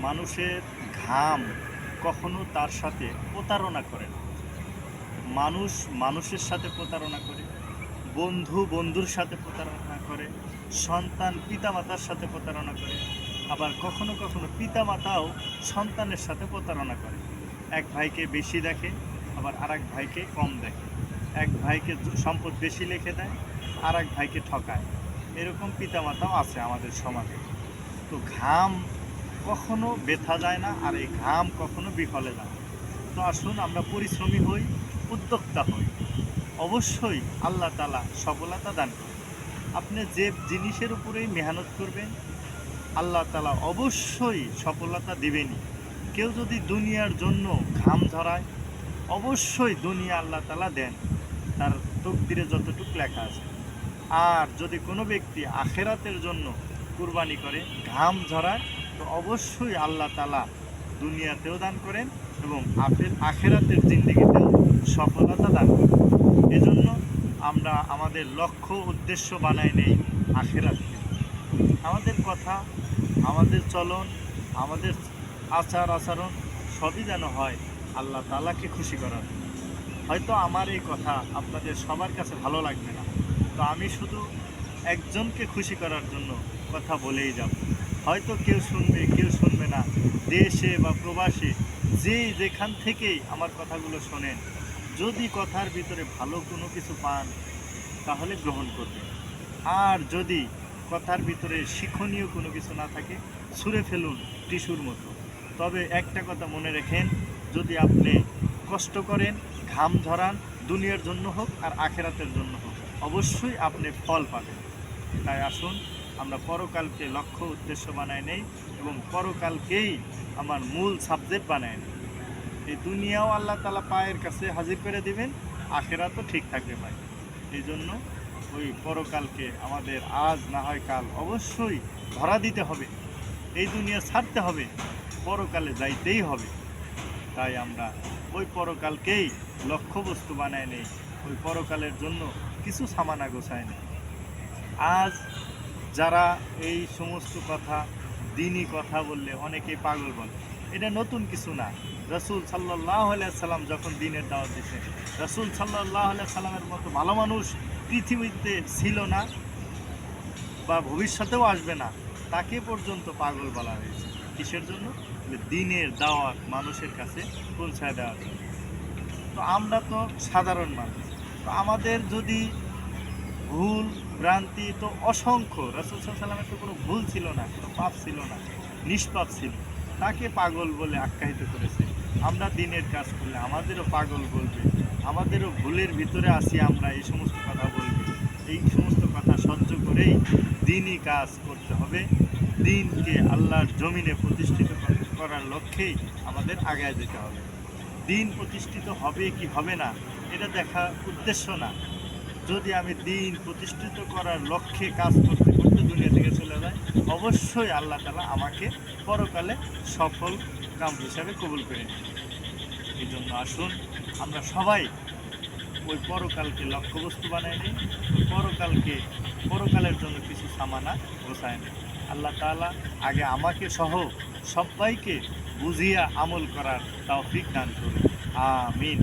মানুষের ঘাম কখনো তার সাথে প্রতারণা করে না। মানুষ মানুষের সাথে প্রতারণা করে, বন্ধু বন্ধুর সাথে প্রতারণা করে, সন্তান পিতামাতার সাথে প্রতারণা করে, আবার কখনো কখনো পিতামাতাও সন্তানের সাথে প্রতারণা করে। এক ভাইকে বেশি দেখে, আবার আর এক ভাইকে কম দেখে। এক ভাইকে সম্পদ বেশি লিখে দেয় আর এক ভাইকে ঠকায়। এরকম পিতামাতাও আছে আমাদের সমাজে। তো ঘাম কখনো ব্যথা যায় না আর এই ঘাম কখনো বিফলে যায় না। তো আসুন আমরা পরিশ্রমী হই, উদ্যোক্তা হই। অবশ্যই আল্লাহ তালা সফলতা দান করবেন আপনি যে জিনিসের উপরেই মেহনত করবেন, আল্লাহ তালা অবশ্যই সফলতা দিবেনই। কেউ যদি দুনিয়ার জন্য ঘাম ঝরায় অবশ্যই দুনিয়া আল্লাহ তালা দেন, তার তকদিরে যতটুকু লেখা আছে। আর যদি কোনো ব্যক্তি আখেরাতের জন্য কুরবানি করে, ঘাম ঝরায়, তো অবশ্যই আল্লাহ তালা দুনিয়াতেও দান করেন এবং আফের আখেরাতের জিন্দিগিতেও সফলতা দান করেন। এজন্য আমরা আমাদের লক্ষ্য, উদ্দেশ্য বানাই নেই আখেরাতকে। আমাদের কথা, আমাদের চলন, আমাদের আচার আচরণ সবই যেন হয় আল্লাহ তালাকে খুশি করার। হয়তো আমার এই কথা আপনাদের সবার কাছে ভালো লাগবে না, তো আমি শুধু একজনকে খুশি করার জন্য কথা বলেই যাব। হয়তো কেউ শুনবে কেউ শুনবে না। দেশে বা প্রবাসে যে যেখান থেকেই আমার কথাগুলো শোনেন, যদি কথার ভিতরে ভালো কোনো কিছু পান, তাহলে গ্রহণ করবেন। আর যদি কথার ভিতরে শিক্ষণীয় কোনো কিছু না থাকে, ছুঁড়ে ফেলুন টিস্যুর মতো। তবে একটা কথা মনে রেখেন, যদি আপনি কষ্ট করেন, ঘাম ধরান, দুনিয়ার জন্য হোক আর আখেরাতের জন্য হোক, অবশ্যই আপনি ফল পাবেন। তাই আসুন আমরা পরকালকে লক্ষ্য উদ্দেশ্য বানায় নেই এবং পরকালকেই আমার মূল সাবজেক্ট বানায় নেই। এই দুনিয়াও আল্লাহ তালা পায়ের কাছে হাজির করে দিবেন আখেরা তো ঠিক থাকবে ভাই। এই জন্য ওই পরকালকে আমাদের আজ না হয় কাল অবশ্যই ধরা দিতে হবে, এই দুনিয়া ছাড়তে হবে, পরকালে যাইতেই হবে। তাই আমরা ওই পরকালকেই লক্ষ্যবস্তু বানায় নেই, ওই পরকালের জন্য কিছু সামানা গোছায় নেই। আজ যারা এই সমস্ত কথা, দিনই কথা বললে অনেকেই পাগল বলে। এটা নতুন কিছু না। রসুল সাল্লাহ সাল্লাম যখন দিনের দাওয়াত দিছে রসুল সাল্লাহ সাল্লামের মতো ভালো মানুষ পৃথিবীতে ছিল না বা ভবিষ্যতেও আসবে না, তাকে পর্যন্ত পাগল বলা হয়েছে। কিসের জন্য? দিনের দাওয়াত মানুষের কাছে পৌঁছায় দেওয়ার জন্য। তো আমরা তো সাধারণ মানুষ। তো আমাদের যদি ভুল ভ্রান্তি তো অসংখ্য। রসুল সাল্লামের তো কোনো ভুল ছিল না, কোনো পাপ ছিল না, নিষ্পাপ ছিল। তাকে পাগল বলে আখ্যায়িত করেছে। আমরা দিনের কাজ করলে আমাদেরও পাগল বলবে, আমাদেরও ভুলের ভিতরে আসি আমরা, এই সমস্ত কথা বলবে। এই সমস্ত কথা সহ্য করেই দিনই কাজ করতে হবে। দিনকে আল্লাহর জমিনে প্রতিষ্ঠিত করার লক্ষ্যেই আমাদের আগায় যেতে হবে। দিন প্রতিষ্ঠিত হবে কি হবে না, এটা দেখা উদ্দেশ্য না। যদি আমি দিন প্রতিষ্ঠিত করার লক্ষ্যে কাজ করতে করতে দুনিয়া থেকে চলে যাই, অবশ্যই আল্লাহ তালা আমাকে পরকালে সফল কাম হিসাবে কবুল করে। এই জন্য আসুন, আমরা সবাই ওই পরকালকে লক্ষ্যবস্তু বানাই নিই, ওই পরকালকে, পরকালের জন্য কিছু সামানা গোছায় নিই। আল্লাহ তাআলা আগে আমাকে সহ সবাইকে বুঝিয়া আমল করার তৌফিক দান করুন। আমিন।